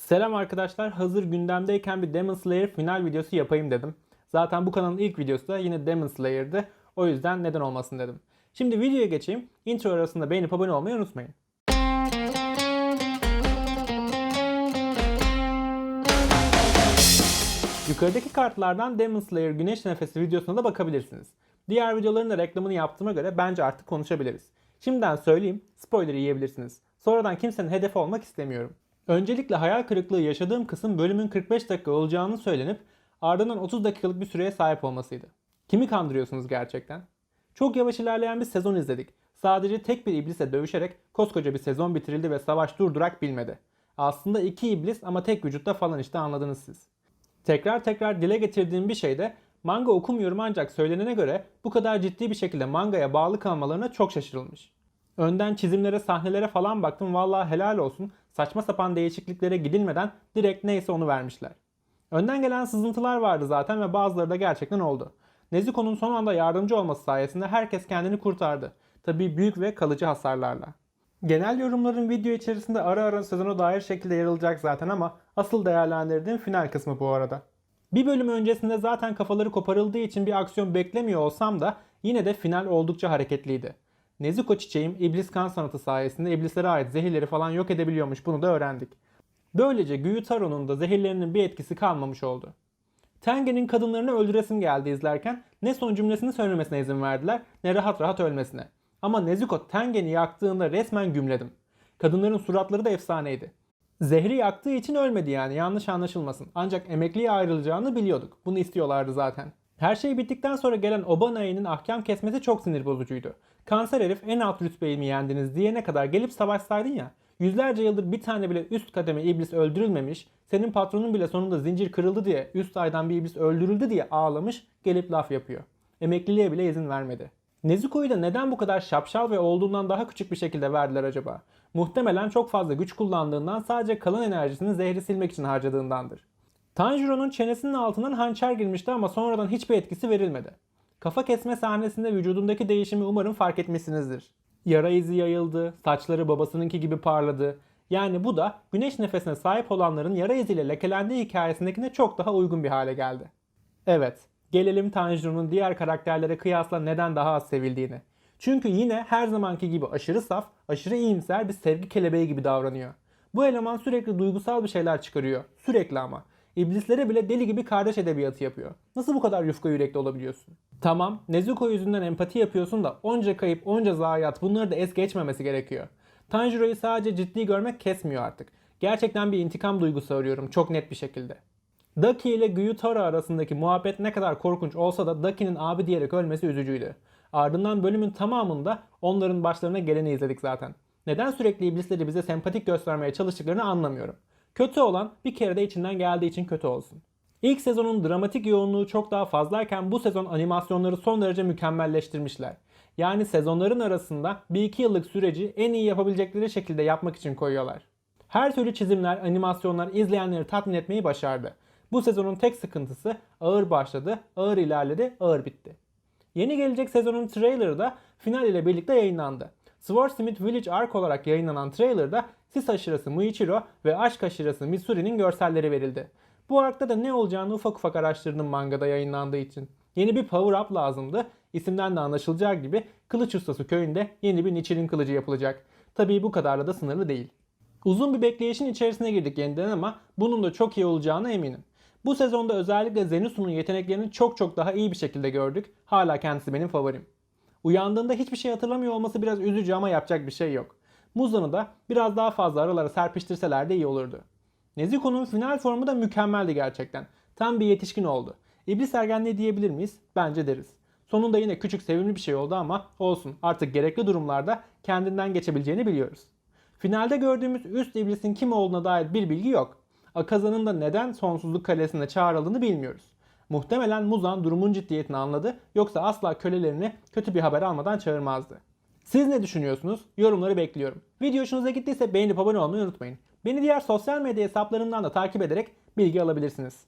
Selam arkadaşlar. Hazır gündemdeyken bir Demon Slayer final videosu yapayım dedim. Zaten bu kanalın ilk videosu da yine Demon Slayer'dı. O yüzden neden olmasın dedim. Şimdi videoya geçeyim. Intro arasında beğenip abone olmayı unutmayın. Yukarıdaki kartlardan Demon Slayer Güneş Nefesi videosuna da bakabilirsiniz. Diğer videoların da reklamını yaptığıma göre bence artık konuşabiliriz. Şimdiden söyleyeyim, spoiler yiyebilirsiniz. Sonradan kimsenin hedefi olmak istemiyorum. Öncelikle hayal kırıklığı yaşadığım kısım bölümün 45 dakika olacağını söylenip ardından 30 dakikalık bir süreye sahip olmasıydı. Kimi kandırıyorsunuz gerçekten? Çok yavaş ilerleyen bir sezon izledik. Sadece tek bir iblisle dövüşerek koskoca bir sezon bitirildi ve savaş durdurak bilmedi. Aslında iki iblis ama tek vücutta falan işte anladınız siz. Tekrar tekrar dile getirdiğim bir şey de manga okumuyorum ancak söylenene göre bu kadar ciddi bir şekilde mangaya bağlı kalmalarına çok şaşırılmış. Önden çizimlere, sahnelere falan baktım vallahi helal olsun. Saçma sapan değişikliklere gidilmeden direkt neyse onu vermişler. Önden gelen sızıntılar vardı zaten ve bazıları da gerçekten oldu. Nezuko'nun son anda yardımcı olması sayesinde herkes kendini kurtardı. Tabii büyük ve kalıcı hasarlarla. Genel yorumların video içerisinde ara ara sezona dair şekilde yer alacak zaten ama asıl değerlendirdiğim final kısmı bu arada. Bir bölüm öncesinde zaten kafaları koparıldığı için bir aksiyon beklemiyor olsam da yine de final oldukça hareketliydi. Nezuko çiçeğim iblis kan sanatı sayesinde iblislere ait zehirleri falan yok edebiliyormuş bunu da öğrendik. Böylece Gyutaro'nun da zehirlerinin bir etkisi kalmamış oldu. Tengen'in kadınlarını öldüresim geldi izlerken ne son cümlesini söylemesine izin verdiler ne rahat rahat ölmesine. Ama Nezuko Tengen'i yaktığında resmen gümledim. Kadınların suratları da efsaneydi. Zehri yaktığı için ölmedi yani yanlış anlaşılmasın. Ancak emekliye ayrılacağını biliyorduk. Bunu istiyorlardı zaten. Her şey bittikten sonra gelen Obanai'nin ahkam kesmesi çok sinir bozucuydu. Kanser herif en alt rütbeyi mi yendiniz diyene kadar gelip savaşsaydın ya. Yüzlerce yıldır bir tane bile üst kademe iblis öldürülmemiş, senin patronun bile sonunda zincir kırıldı diye üst aydan bir iblis öldürüldü diye ağlamış, gelip laf yapıyor. Emekliliğe bile izin vermedi. Nezuko'yu da neden bu kadar şapşal ve olduğundan daha küçük bir şekilde verdiler acaba? Muhtemelen çok fazla güç kullandığından sadece kalan enerjisini zehri silmek için harcadığındandır. Tanjiro'nun çenesinin altından hançer girmişti ama sonradan hiçbir etkisi verilmedi. Kafa kesme sahnesinde vücudundaki değişimi umarım fark etmişsinizdir. Yara izi yayıldı, saçları babasınınki gibi parladı. Yani bu da güneş nefesine sahip olanların yara iziyle lekelendiği hikayesindekine çok daha uygun bir hale geldi. Evet, gelelim Tanjiro'nun diğer karakterlere kıyasla neden daha az sevildiğine. Çünkü yine her zamanki gibi aşırı saf, aşırı iyimser bir sevgi kelebeği gibi davranıyor. Bu eleman sürekli duygusal bir şeyler çıkarıyor. Sürekli ama. İblislere bile deli gibi kardeş edebiyatı yapıyor. Nasıl bu kadar yufka yürekli olabiliyorsun? Tamam, Nezuko yüzünden empati yapıyorsun da onca kayıp, onca zayiat bunları da es geçmemesi gerekiyor. Tanjiro'yu sadece ciddi görmek kesmiyor artık. Gerçekten bir intikam duygusu arıyorum çok net bir şekilde. Daki ile Gyutaro arasındaki muhabbet ne kadar korkunç olsa da Daki'nin abi diyerek ölmesi üzücüydü. Ardından bölümün tamamında onların başlarına geleni izledik zaten. Neden sürekli iblisleri bize sempatik göstermeye çalıştıklarını anlamıyorum. Kötü olan bir kere de içinden geldiği için kötü olsun. İlk sezonun dramatik yoğunluğu çok daha fazlayken bu sezon animasyonları son derece mükemmelleştirmişler. Yani sezonların arasında 1-2 yıllık süreci en iyi yapabilecekleri şekilde yapmak için koyuyorlar. Her türlü çizimler, animasyonlar izleyenleri tatmin etmeyi başardı. Bu sezonun tek sıkıntısı ağır başladı, ağır ilerledi, ağır bitti. Yeni gelecek sezonun trailerı da final ile birlikte yayınlandı. Swordsmith Village Arc olarak yayınlanan trailerda sis aşırısı Muichiro ve aşk aşırısı Misuri'nin görselleri verildi. Bu arkta da ne olacağını ufak ufak araştırdım mangada yayınlandığı için. Yeni bir power up lazımdı. İsimden de anlaşılacağı gibi kılıç ustası köyünde yeni bir Nichiren kılıcı yapılacak. Tabii bu kadarla da sınırlı değil. Uzun bir bekleyişin içerisine girdik yeniden ama bunun da çok iyi olacağına eminim. Bu sezonda özellikle Zenitsu'nun yeteneklerini çok çok daha iyi bir şekilde gördük. Hala kendisi benim favorim. Uyandığında hiçbir şey hatırlamıyor olması biraz üzücü ama yapacak bir şey yok. Muzan'ı da biraz daha fazla aralara serpiştirseler de iyi olurdu. Nezuko'nun final formu da mükemmeldi gerçekten. Tam bir yetişkin oldu. İblis ergenliği diyebilir miyiz? Bence deriz. Sonunda yine küçük sevimli bir şey oldu ama olsun artık gerekli durumlarda kendinden geçebileceğini biliyoruz. Finalde gördüğümüz üst iblisin kim olduğuna dair bir bilgi yok. Akaza'nın da neden sonsuzluk kalesine çağrıldığını bilmiyoruz. Muhtemelen Muzan durumun ciddiyetini anladı yoksa asla kölelerini kötü bir haber almadan çağırmazdı. Siz ne düşünüyorsunuz? Yorumları bekliyorum. Video hoşunuza gittiyse beğenip abone olmayı unutmayın. Beni diğer sosyal medya hesaplarımdan da takip ederek bilgi alabilirsiniz.